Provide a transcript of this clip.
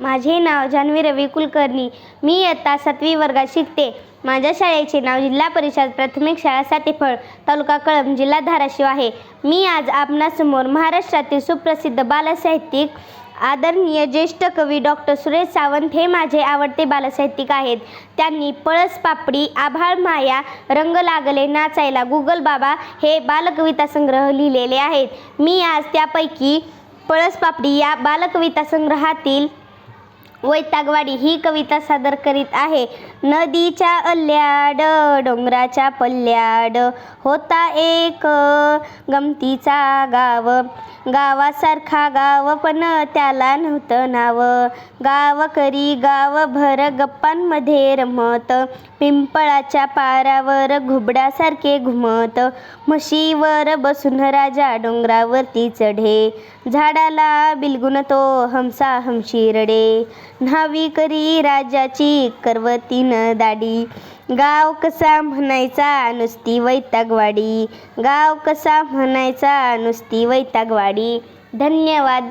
माझे नाव जान्हवी रवी कुलकर्णी. मी इयत्ता सातवी वर्गात शिकते. माझ्या शाळेचे नाव जिल्हा परिषद प्राथमिक शाळा सातेफळ तालुका कळंब जिल्हा धाराशिव आहे. मी आज आपणासमोर महाराष्ट्रातील सुप्रसिद्ध बालसाहित्यिक आदरणीय ज्येष्ठ कवी डॉक्टर सुरेश सावंत हे माझे आवडते बालसाहित्यिक आहेत. त्यांनी पळस पापडी आभाळ माया रंग लागले नाचायला गुगल बाबा हे बालकविता संग्रह लिहिलेले आहेत. मी आज त्यापैकी पळस पापडी या बालकविता संग्रहातील वैतागवाडी ही कविता सादर करीत आहे. नदीच्या अल्ल्याड डोंगराच्या पल्ल्याड होता एक गमतीचा गाव. गावासारखा गाव पण त्याला नव्हतं नाव. गावकरी गावभर गप्पांमध्ये रमत. पिंपळाच्या पारावर घुबडासारखे घुमत. म्हशीवर बसून राजा डोंगरावरती चढे. झाडाला बिलगुन तो हमसा हमशी रडे. न्हावी करी राजाची करवतीन दाडी. गाव कसा म्हणायचा नुसती वैतागवाडी. गाव कसा म्हणायचा नुसती वैतागवाडी. धन्यवाद.